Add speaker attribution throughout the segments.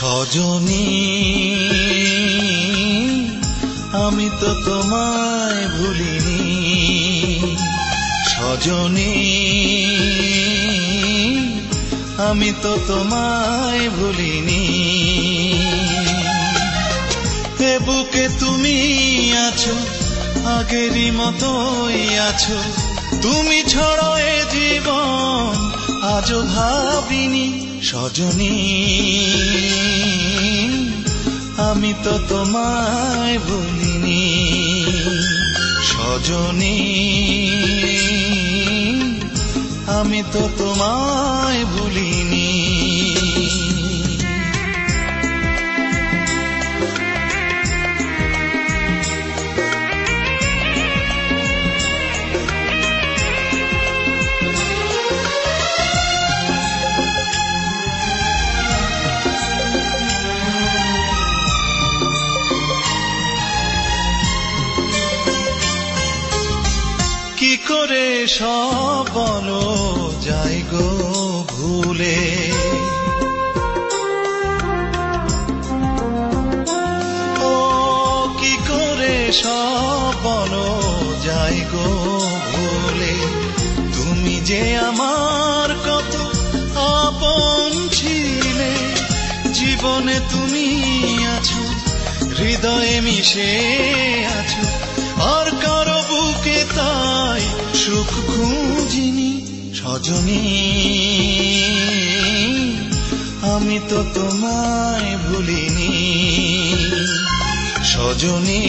Speaker 1: সজনী, আমি তো তোমায় ভুলিনি। সজনী, আমি তো তোমায় ভুলিনি। এ বুকে তুমি আছো, আগেরই মতোই আছো। তুমি ছড়ো আজও ভাবিনি সজনী। আমি তো তোমায় বলিনি সজনী। আমি তো তোমায় ভুলিনি। করে সব বলো, যাই গো ভুলে। ও কি করে সব বলো, যাই গো ভুলে। তুমি যে আমার কত আপন ছিলে, জীবনে তুমি আছো, হৃদয়ে মিশে আছো, আর কারও বুকে সুখ খুঁজিনি সজনী। আমি তো তোমায় ভুলিনি। সজনী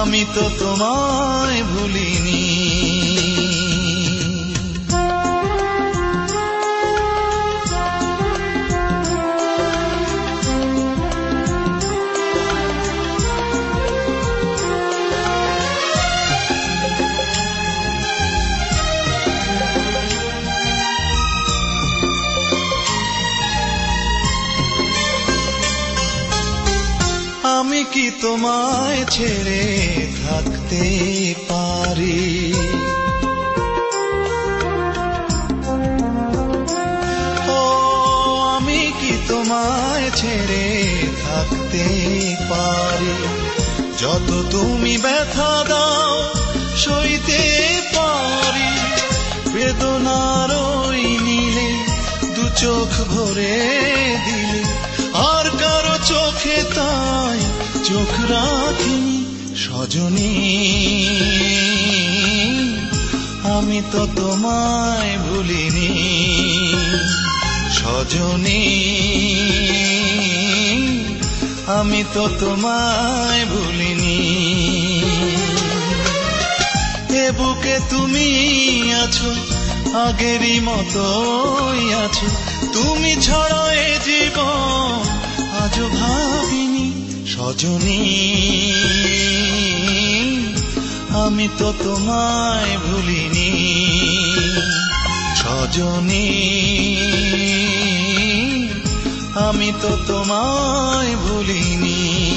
Speaker 1: আমি তো তোমায় ভুলিনি। তোমায় ছেড়ে থাকতে পারি। ও, আমি কি তোমায় ছেড়ে থাকতে পারি? যত তুমি ব্যথা দাও, সইতে পারি। বেদনার ওই নীলে দু চোখ ভরে দিলে, আর কারও চোখে তাই চোখ রাখিনি সজনী। আমি তো তোমায় ভুলিনি সজনী। আমি তো তোমায় ভুলিনি। এ বুকে তুমি আছো, আগেরই মতোই আছো। তুমি ছাড়া এ জীবন সজনী আমি তো তোমায় ভুলিনি। সজনী আমি তো তোমায় ভুলিনি।